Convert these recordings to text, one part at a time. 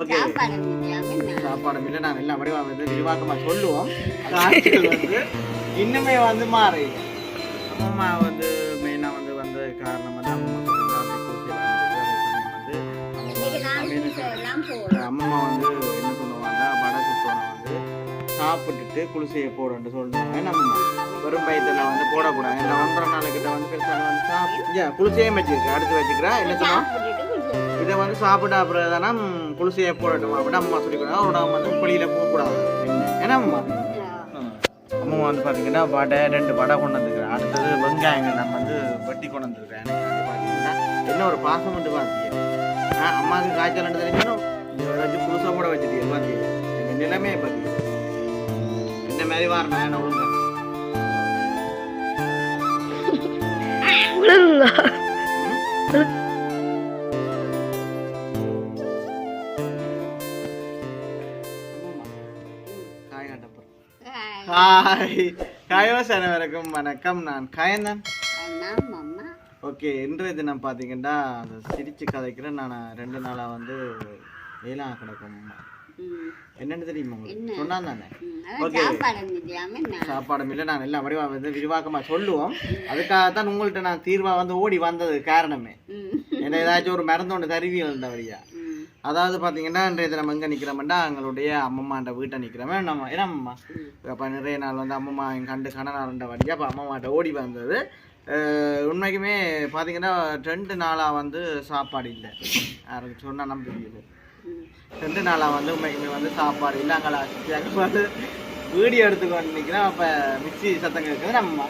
Okay. சாப்பாடு? சாப்பாடும் இல்லை நாங்கள் எல்லாம் வடிவா வந்து விரிவாக்கமாக சொல்லுவோம். வந்து இன்னுமே வந்து மாறி. அம்மா வந்து மெயினாக வந்து வந்த காரணம் வந்து அம்மா வந்து என்ன பண்ணுவாங்கன்னா வடை சுத்தோனை வந்து சாப்பிட்டுட்டு குளிசையை போடுன்னு சொல்லுவாங்க நம்ம வெறும் பயத்தில் வந்து போடக்கூடாது. இந்த ஒன்றரை நாளுக்கிட்ட வந்து பெருசாக வந்து சாப்பிட்டு குளிசையும் வச்சுருக்கு? அடுத்து வச்சுக்கிறா? என்ன சொன்னோம் இதை வந்து சாப்பிட்ட அப்புறம் தானே குளிசையை போடட்டும்? அப்படி அம்மா சொல்லி கொடுத்தா அவரோட வந்து வெளியில் போகக்கூடாது. ஏன்னா அம்மா? அம்மா வந்து பார்த்தீங்கன்னா வடை ரெண்டு வடை கொண்டு வந்துருக்கிறேன் அடுத்தது வெங்காயங்கள் நம்ம வந்து வெட்டி கொண்டு வந்துருக்கிறேன் பார்த்தீங்கன்னா என்ன ஒரு பாசம் வந்து பார்த்தீங்க அம்மாவுக்கு காய்ச்சல் ரெண்டு தெரிஞ்சாலும் ஏதாச்சும் புதுசாக கூட வச்சுட்டீங்க பார்த்தீங்க எங்கள் நிலைமையை பார்த்தீங்க இந்த மாதிரி வரணும் என்ன ஒழுங்க ஹாய். காயோஸ் அனைவருக்கும் வணக்கம். நான் காயந்தன். ஓகே இன்றைய தினம் பார்த்தீங்கன்னா அந்த சிரிச்சு கதைக்கிறேன் நான் ரெண்டு நாளாக வந்து வேளாண் கிடக்கும். என்னன்னு தெரியுமா உங்களுக்கு? சொன்னா தானே ஓகே. சாப்பாடும் இல்லை நான் எல்லாம் வடிவா வந்து விரிவாக்கமாக சொல்லுவோம். அதுக்காக தான் உங்கள்கிட்ட நான் தீர்வாக வந்து ஓடி வந்தது காரணமே. என்ன ஏதாச்சும் ஒரு மருந்து ஒன்று தருவியல் ம், அதாவது பார்த்தீங்கன்னா இன்றைய தினம் எங்கே நிற்கிறோம்டா எங்களுடைய அம்மம்மாண்ட வீட்டை நிற்கிறமே நம்ம ஏன்னா அம்மா அப்போ நிறைய நாள் வந்து அம்மம்மா என் கண்டு கணனாரண்ட வண்டி அப்போ அம்மம்மாட்ட ஓடி வந்தது. உண்மைக்குமே பார்த்தீங்கன்னா ரெண்டு நாளாக வந்து சாப்பாடு இல்லை. யாருக்கு சொன்னால் நம்பிக்கை ம். ரெண்டு நாளாக வந்து உண்மைக்குமே வந்து சாப்பாடு இல்லை. அங்கே வந்து வீடியோ எடுத்துக்கொண்டு நிற்கிறோம் அப்போ மிக்சி சத்தம் கேட்குது நம்ம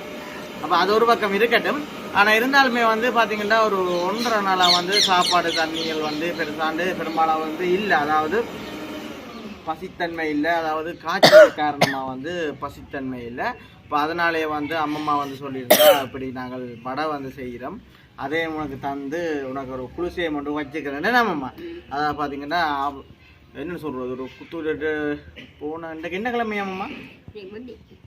அப்போ அது ஒரு பக்கம் இருக்கட்டும். ஆனால் இருந்தாலுமே வந்து பார்த்திங்கன்னா ஒரு ஒன்றரை நாளாக வந்து சாப்பாடு தண்ணிகள் வந்து பெருசாண்டு பெரும்பாலாக வந்து இல்லை. அதாவது பசித்தன்மை இல்லை. அதாவது காய்ச்சல் காரணமாக வந்து பசித்தன்மை இல்லை. இப்போ அதனாலே வந்து அம்மம்மா வந்து சொல்லியிருந்தா அப்படி நாங்கள் படம் வந்து செய்கிறோம். அதே உனக்கு தந்து உனக்கு ஒரு குளிசையை மட்டும் வச்சுக்கிறேன் நம்மம்மா அதாவது பார்த்தீங்கன்னா என்ன சொல்கிறது ஒரு குத்து போன இன்றைக்கு என்ன கிழமை அம்மம்மா?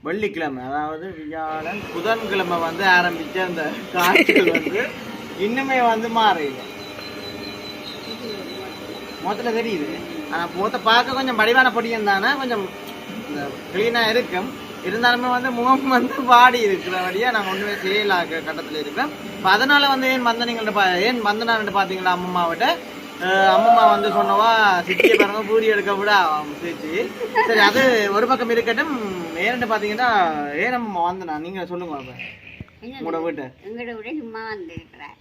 வெள்ளிக்கிழமை அதாவது வியாழன் புதன்கிழமை வந்து ஆரம்பிச்ச அந்த காய்ச்சல் வந்து இன்னுமே வந்து மாறையில மொத்தத்தில் தெரியுது. ஆனால் மொத்த பார்க்க கொஞ்சம் மடிவான பொடியம் தானே கொஞ்சம் இந்த க்ளீனாக இருக்கும். இருந்தாலுமே வந்து முகம் வந்து வாடி இருக்கிறபடியாக நாங்கள் ஒன்றுமே செய்யலாக கட்டத்தில் இருக்கிறோம் இப்போ அதனால் வந்து ஏன் வந்தனீங்கள்ட்ட பா ஏன் வந்தனான்னு பார்த்தீங்களா அம்மாவிட்ட அம்மம்மா வந்து சொன்னவா சிட்டியை பாருங்க பூரி எடுக்க விட சிரிச்சு சரி அது ஒரு பக்கம் இருக்கட்டும். ஏன்னு பார்த்தீங்கன்னா ஏன் அம்மம்மா வந்தனா நீங்கள் சொல்லுங்க அப்போ. உங்களோட வீட்டை எங்களோட விட சும்மா வந்திருக்கிறேன்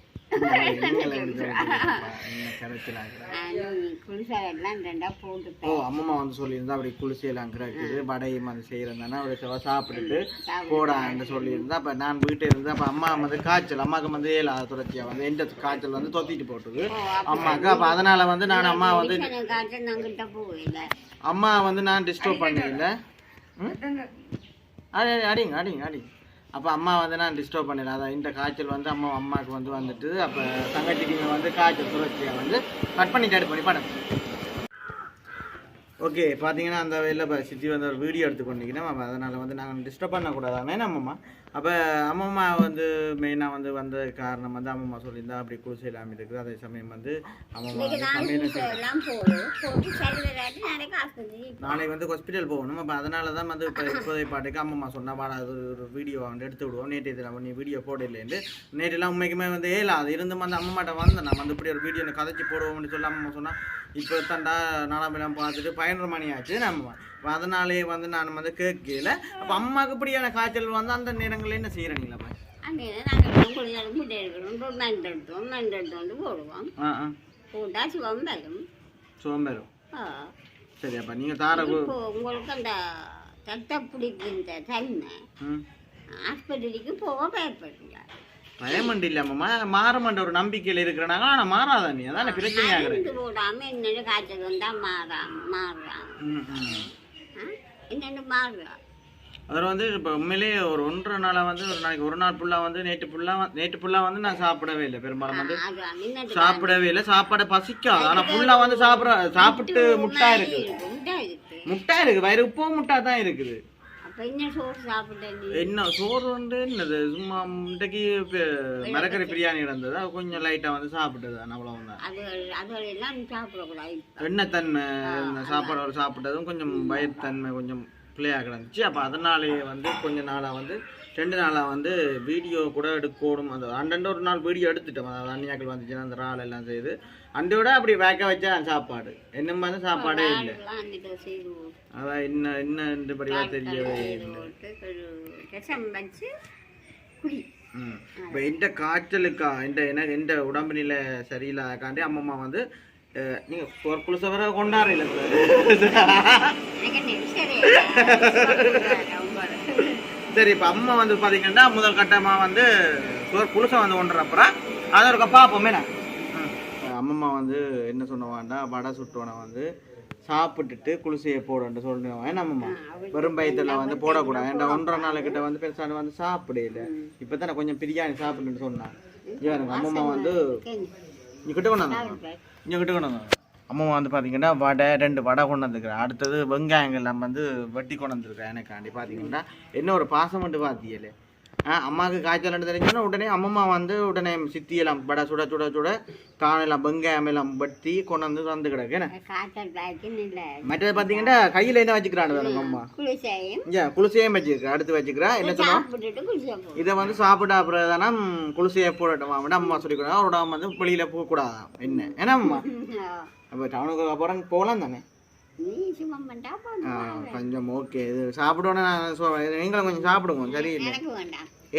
அம்மம்மா வந்து சொல்லியிருந்தா அப்படி குளிசையெல்லாம் கிடக்குது. வடையும் அது செய்கிறதுனா ஒரு செவ சாப்பிட்டுட்டு போடான்னு சொல்லியிருந்தா அப்போ நான் வீட்டை இருந்து அப்போ அம்மா வந்து காய்ச்சல் அம்மாவுக்கு வந்து ஏழா தொடர்ச்சியாக வந்து எந்த காய்ச்சல் வந்து தொத்திட்டு போட்டுது. அம்மாவுக்கு அப்போ அதனால வந்து நான் அம்மா வந்து அம்மா வந்து நான் டிஸ்டர்ப் பண்ணல அடிங்க அடிங்க அடிங்க. அப்போ அம்மா வந்து நான் டிஸ்டர்ப் பண்ணல அதான் இந்த காய்ச்சல் வந்து அம்மா அம்மாவுக்கு வந்து வந்துட்டு அப்போ தங்கச்சிக்கு வந்து காய்ச்சல் சுழற்சியை வந்து கட் பண்ணிட்டு எடுத்து பண்ணி படம் ஓகே பார்த்தீங்கன்னா அந்த இப்போ சித்தி வந்து ஒரு வீடியோ எடுத்து அப்போ அதனால் வந்து நாங்கள் டிஸ்டர்ப் பண்ணக்கூடாதானே நம்மம்மா அப்போ அம்மம்மா வந்து மெயினாக வந்து வந்த காரணம் வந்து அம்மம்மா சொல்லியிருந்தா அப்படி குளிசை இல்லாமல் இருக்குது அதே சமயம் வந்து அம்மம்மா நாளைக்கு வந்து ஹாஸ்பிட்டல் போகணும். அப்போ அதனால தான் வந்து இப்போ இப்போதை பாட்டுக்கு அம்மம்மா சொன்னா வாடா அது ஒரு வீடியோ வந்து எடுத்து விடுவோம். நேற்று இதில் நீ வீடியோ போடலேருந்து நேற்றுலாம் உண்மைக்குமே வந்து ஏல அது இருந்தும் வந்து அம்மம்மாட்ட வந்தேன். நான் வந்து இப்படி ஒரு வீடியோ கதைச்சி போடுவோம்னு சொல்லி அம்மா சொன்னா இப்போ தாண்டா நாளாமெல்லாம் பார்த்துட்டு பதினொரு மணி ஆச்சு நம்ம அதனாலே வந்து நான் வந்து கேட்கல. அப்போ அம்மாவுக்கு இப்படியான காய்ச்சல் வந்து அந்த நேரங்களில் என்ன செய்கிறீங்களா அங்கே நாங்கள் எடுக்கணும். மருந்து எடுத்தோம் மருந்து எடுத்தோம் போடுவோம். ஆ ஆ. போட்டா சுகம் வரும் சோம்பேறும் ஆ. சரி அப்போ நீங்கள் தார உங்களுக்கு அந்த தட்டை பிடிக்கின்ற தன்மை ஆஸ்பத்திரிக்கு போக பயப்படுங்க பயமண்டு இல்லாமம்மா மாறமண்ட ஒரு நம்பிக்கையில் இருக்கிறனாங்க ஆனால் மாறாத நீ. அதான் பிரச்சனை ஆகுது மருந்து போடாம என்னென்ன காய்ச்சல் வந்தா மாறாம் மாறுறான் என்னென்ன மாறுறான் அதில் வந்து இப்போ உண்மையிலேயே ஒரு ஒன்றரை நாளாக வந்து ஒரு நாளைக்கு ஒரு நாள் ஃபுல்லாக வந்து நேற்று ஃபுல்லாக நேற்று ஃபுல்லாக வந்து நான் சாப்பிடவே இல்லை. பெரும்பாலும் வந்து சாப்பிடவே இல்லை. சாப்பாடை பசிக்காது. ஆனால் ஃபுல்லாக வந்து சாப்பிட்ற சாப்பிட்டு முட்டா இருக்குது. முட்டை இருக்கு. முட்டா இருக்குது. வயிறு உப்பும் முட்டா தான் இருக்குது. என்ன சோறு என்ன வந்து என்னது? சும்மா இன்றைக்கு மரக்கறி பிரியாணி இருந்தது கொஞ்சம் லைட்டாக வந்து சாப்பிட்டது நீ சாப்பிடக்கூடாது. எண்ணெய்த்தன்மை இந்த சாப்பாடு சாப்பிட்டதும் கொஞ்சம் வயிற்றுத்தன்மை கொஞ்சம் பிள்ளையாக கிடந்துச்சு அப்போ அதனாலேயே வந்து கொஞ்ச நாளாக வந்து ரெண்டு நாளாக வந்து வீடியோ கூட எடுக்கணும். அந்த அண்டண்ட ஒரு நாள் வீடியோ எடுத்துட்டோம். அதாவது அந்நியாக்கள் வந்துச்சுன்னா அந்த இறால் எல்லாம் செய்து அண்டோட அப்படி வேக்க வச்சா சாப்பாடு. என்ன வந்து சாப்பாடே இல்லை. அதான் என்ன என்ன படிவா தெரியவே இல்லை. இப்போ இந்த காய்ச்சலுக்கா இந்த எனக்கு இந்த உடம்பு நிலை சரியில்லாதக்காண்டி அம்மம்மா வந்து அஹ், நீங்க ஒரு குளிச வர கொண்டாடுறீங்க எனக்கு நெரிசலே சரி இப்போ அம்மா வந்து பார்த்தீங்கன்னா முதல் கட்டமாக வந்து ஒரு குளிசை வந்து கொண்டுறப்புறம் அதை ஒரு பார்ப்போமே நான் அம்மம்மா வந்து என்ன சொன்னவாண்டா வடை சுட்டோனை வந்து சாப்பிட்டுட்டு குளிசையை போடன்னு சொல்லுவாங்க. ஏன்னா அம்மம்மா? வெறும் பயத்தில் வந்து போடக்கூடாது. ஏன்டா ஒன்றரை நாள் கிட்ட வந்து பெருசாக வந்து சாப்பிடல. இப்போ தானே கொஞ்சம் பிரியாணி சாப்பிடுன்னு சொன்னான். இவன் அம்மம்மா வந்து இங்கே கிட்ட கொண்டாங்க இங்கே கிட்ட கொண்டாங்க அம்மா வந்து பார்த்தீங்கன்னா வடை ரெண்டு வடை கொண்டு வந்துருக்குறேன் அடுத்தது வெங்காயங்கள் நம்ம வந்து வட்டி கொண்டு வந்துருக்கேன் எனக்காண்டி பார்த்தீங்கன்னா என்ன ஒரு பாசம் மட்டும் பார்த்தியலே அம்மாவுக்கு காய்ச்சல் தெரிஞ்சோன்னா உடனே அம்மம்மா வந்து உடனே சித்தியெல்லாம் வடை சுட சுட சுட காணெல்லாம் வெங்காயம் எல்லாம் வெட்டி கொண்டு வந்து வந்து கிடக்கு. மற்றது பார்த்தீங்கன்னா கையில் என்ன வச்சுக்கிறான்னு வேணும் அம்மா? குளிசையும். வச்சுக்கிறேன் அடுத்து வச்சுக்கிறேன் என்ன போ. இதை வந்து சாப்பிட்ட அப்புறம் தானே குளிசையை போடட்டும்? அவன் அம்மா சொல்லி கொடுத்தா அவரோட வந்து வெளியில் போகக்கூடாதான் என்ன? ஏன்னா அம்மா? அப்போ டவுனுக்கு அப்புறம் போகலாம் தானே? கொஞ்சம் ஓகே. இது சாப்பிடணும் நீங்களும் கொஞ்சம் சாப்பிடுங்க சரியில்லை.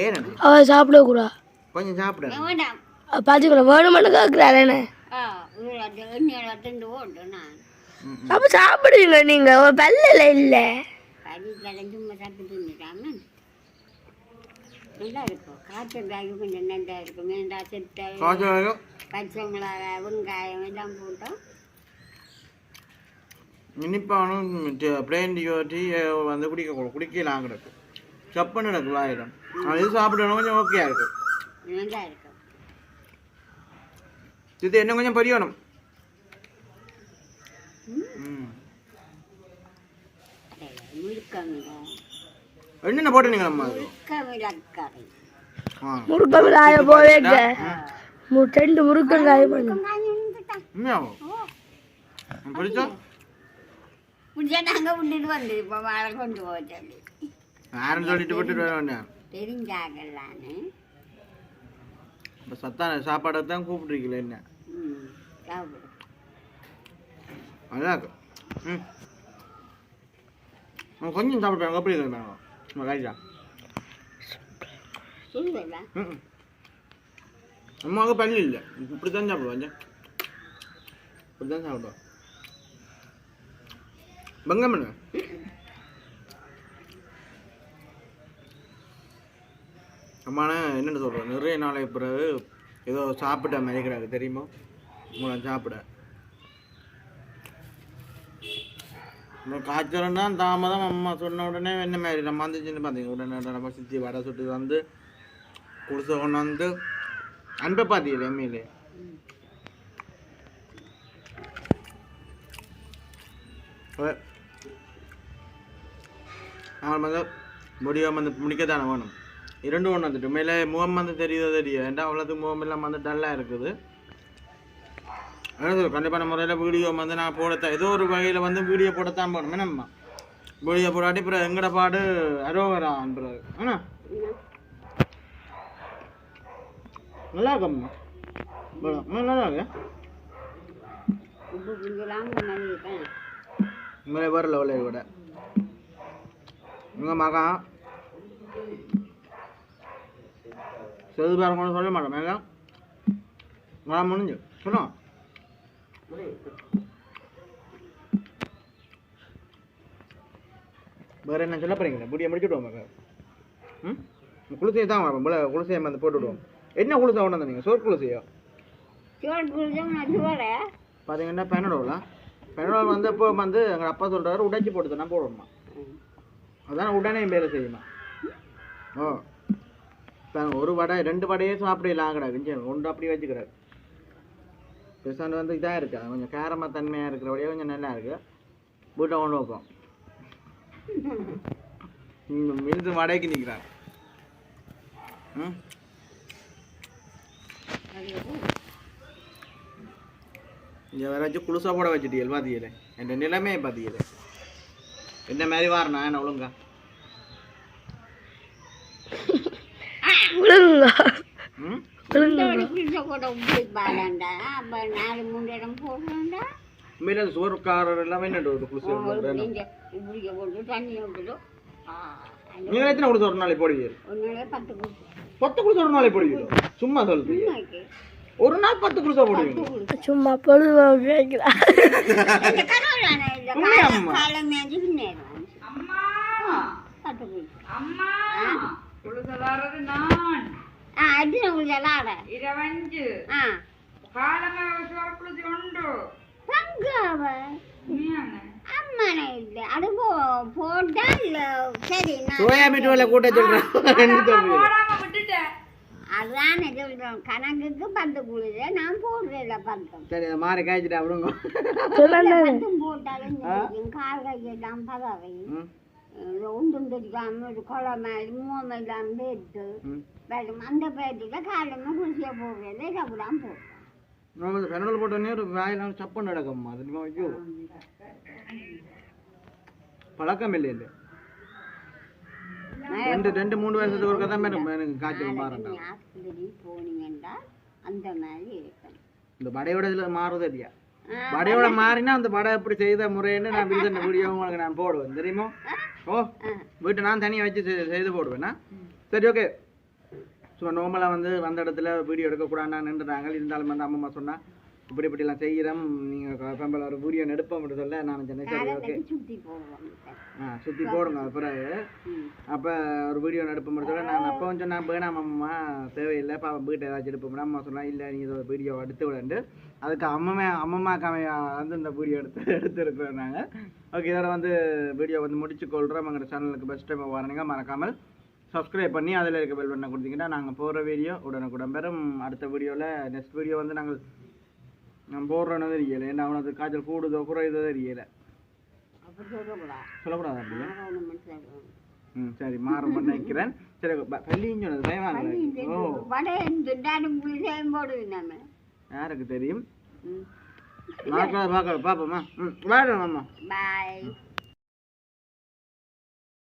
ஏன் அவ சாப்பிடக்கூடாது கொஞ்சம் சாப்பிடுங்க வேண்டாம் பார்த்துக்கலாம் வேணுமென்னு கேட்குறாரு என்ன? அப்போ சாப்பிடுவீங்க நீங்க? ஒரு பல்லில் இல்லை. நல்லா இருக்கும். காய்ச்சல் கொஞ்சம் நல்லா இருக்கும். வேண்டா செத்த. கொஞ்சம் பச்சை மிளகாய் வெங்காயம் எல்லாம் போட்டோம். இனிப்பானும் பிளேன் டீ வந்து குடிக்க குடிக்கலாம் கிடக்கு சப்புன்னு எனக்கு ஆயிடும் அது சாப்பிடணும் கொஞ்சம் ஓகே இருக்கும் இது இன்னும் கொஞ்சம் பெரியணும் என்னென்ன போட்டு நீங்கள் நம்ம அது முழுக்க மிளக்கறி ஆ முறுக்க மிளாய போவேங்க மு- ரெண்டு பிடிச்சா? நாங்கள் விட்டுட்டு வந்து இப்போ வாழை கொண்டு சொல்லி. யாரும் சொல்லிட்டு போட்டுட்டு வர வேண்டாம் தெரிஞ்சாகலான்னு. இப்போ சத்தான சாப்பாடை தான் கூப்பிட்ருக்கீங்களே என்ன? நல்லா இருக்கு ம். கொஞ்சம் சாப்பிடுவாங்க எப்படி மேடம் நம்ம ம். அம்மாவுக்கு பல்லு இல்லை. இப்படி தான் சாப்பிடுவாங்க இப்படி தான் சாப்பிடுவோம் பங்கம் பண்ணு அம்மான என்னென்னு சொல்கிறேன் நிறைய நாளை பிறகு ஏதோ சாப்பிட்ட மறைக்கிறாங்க தெரியுமா? உங்களை சாப்பிட. காய்ச்சல்னா தாமதம் அம்மா சொன்ன உடனே என்ன மாதிரி? நம்ம வந்துச்சுன்னு பார்த்தீங்க உடனே நம்ம சித்தி வடை சுட்டு வந்து குடிசை கொண்டு வந்து அன்பை பார்த்தீங்க எம்மியிலே அவன் வந்து முடியும் வந்து முடிக்க தானே வேணும். இரண்டும் ஒன்று வந்துட்டு. மேலே முகம் வந்து தெரியுதோ தெரியும் ஏன்டா அவ்வளோத்துக்கு முகம் எல்லாம் வந்து டல்லாக இருக்குது? அதாவது கண்டிப்பான முறையில் வீடியோ வந்து நான் போடத்தான். ஏதோ ஒரு வகையில் வந்து வீடியோ போடத்தான் போகணும் என்னம்மா வீடியோ போடாட்டி அப்புறம் எங்கட பாடு அரோகரான்றது ஆனா? நல்லா இருக்கம்மா நல்லா இருக்கு? மேலே லெவலில் கூட உங்கள் மகன் செது பேரம் கூட சொல்ல மாட்டோம். மேலே நான் முடிஞ்சு சொல்லுவோம் வேறு என்ன சொல்ல போறீங்களா முடிய முடிச்சுடுவோம் மகன் ம்? குளிசையை தான் வரப்போம் போல குளிசையை வந்து போட்டு விடுவோம். என்ன குளிசை கொண்டு வந்தீங்க? சோறு குளிசையோ பார்த்தீங்கன்னா பெனடோலா? பெனடோல் வந்து இப்போ வந்து எங்கள் அப்பா சொல்கிறாரு உடைச்சி போட்டு தானே போடணுமா அதான் உடனே வேலை செய்யுமா? ஓ. இப்போ ஒரு வடை ரெண்டு வடையே சாப்பிடலாம் கிடக்கு. கொஞ்சம் ஒன்று அப்படி வச்சுக்கிறாரு. பெருசாண்டு வந்து இதாக இருக்குது அது கொஞ்சம் காரமாக தன்மையாக இருக்கிற வழியாக கொஞ்சம் நல்லா இருக்குது வீட்டை கொண்டு வைப்போம் மிஞ்சு வடைக்கு நிற்கிறான் ம்? இங்கே வச்சு குளுசா போட வச்சுட்டீங்க பார்த்தீங்களே என் நிலைமையை பார்த்தீங்களே என்ன மாதிரி வாரணா என்ன ஒழுங்கா விழுங்க ம் விழுங்க புளிச்ச கூட உப்பு பாடாண்டா அப்போ நாலு மூணு இடம் போடுறோம்டா உண்மையில அது சோறுக்காரர் எல்லாமே என்ன ஒரு குளுசா போடுறேன் நீங்கள் இப்படிக்க போட்டு தண்ணி விட்டுட்டு நீங்கள் எத்தனை குளுசா ஒரு நாளைக்கு போடுவீங்க பத்து குடிச்சு பத்து குளுசா ஒரு நாளைக்கு போடுவீங்க சும்மா சொல்றீங்க ஒரு நாள் பத்து குளுசா போடுவீங்க சும்மா பொழுது கேட்கிறா இந்த கடவுளான இந்த உண்மையா காலம் அம்மா? அம்மா உழுத வர்றது நான் உங்களுக்கு ஆட இரவஞ்சு ஆ காலமே சோறுக்குழுதி உண்டு தங்காவ உண்மையான அம்மானே இல்லை அது போ போட்டா இல்லை சரி நான் சோயா மீட் வேலை கூட்ட சொல்றேன் விட்டுட்டேன் அதானே சொல்றோம் கணக்குக்கு பத்து குளிர நான் போடுறேன் பத்தம் சரி அதை மாறி காய்ச்சிட்டு அப்படிங்க பத்தும் போட்டாலும் கால் கையெல்லாம் பதவை ம் ஒன்றும் தெரியாம ஒரு குளம் மூவம் எல்லாம் பேட்டு ம். வரும். அந்த பேட்டுல காலமே குளிக்க போடுறதே அப்படிலாம் போடுறோம் நம்ம இந்த பெனல் போட்டோடனே ஒரு வாயெல்லாம் சப்பன் நடக்கும்மா அது ஐயோ. பழக்கம் இல்லை இல்லை ரெண்டு ரெண்டு மூணு வருஷத்துக்கு ஒரு கதை எனக்கு எனக்கு காய்ச்சல் மாறண்டா போனீங்கன்னா அந்த மாதிரி இருக்கணும் இந்த படையோட இதில் மாறுறது இல்லையா படையோட மாறினா அந்த படை எப்படி செய்த முறைன்னு நான் வீடியோ உங்களுக்கு நான் போடுவேன். தெரியுமோ? ஓ வீட்டை நான் தனியாக வச்சு செய்து போடுவேன்னா சரி ஓகே ஸோ நார்மலாக வந்து வந்த இடத்துல வீடியோ எடுக்கக்கூடாதுன்னு நின்றுறாங்க இருந்தாலும் வந்து அம்மா சொன்னால் இப்படி இப்படிலாம் செய்கிறோம். நீங்கள் பெம்பல ஒரு வீடியோ எடுப்போம் அப்படி சொல்ல நான் சொன்னேன் சரி ஓகே. ஆ சுற்றி போடுங்க பிறகு. அப்போ ஒரு வீடியோ எடுப்ப முடிச்சோட நான் அப்போ கொஞ்சம் நான் வேணாம் அம்மா தேவையில்லை பாப்பா வீட்டை ஏதாச்சும் எடுப்போம் அம்மா சொன்னா இல்லை நீ இதை வீடியோ எடுத்து விடண்டு அதுக்கு அம்மமே அம்மம்மா கமையா வந்து இந்த வீடியோ எடுத்து எடுத்துருக்குறோம் நாங்கள் ஓகே இதோட வந்து வீடியோ வந்து முடிச்சு கொள்கிறோம் எங்கள் சேனலுக்கு பெஸ்ட் டைம் வரணுங்க மறக்காமல் சப்ஸ்கிரைப் பண்ணி அதில் இருக்க பெல் பண்ண கொடுத்தீங்கன்னா நாங்கள் போகிற வீடியோ உடனுக்குடன் பெறும். அடுத்த வீடியோவில் நெக்ஸ்ட் வீடியோ வந்து நாங்கள் நான் போடுறோன்னு தெரியலை. ஏன்னா அவனது காய்ச்சல் கூடுதோ குறையுதோ தெரியலை. சொல்லக்கூடாது? அப்படியா ம் சரி மாறும் பண்ண வைக்கிறேன். சரி பள்ளியும் சொன்னது யாருக்கு தெரியும்? பார்க்கலாம் பார்க்கலாம் பார்ப்போமா ம் வேணும் பாய்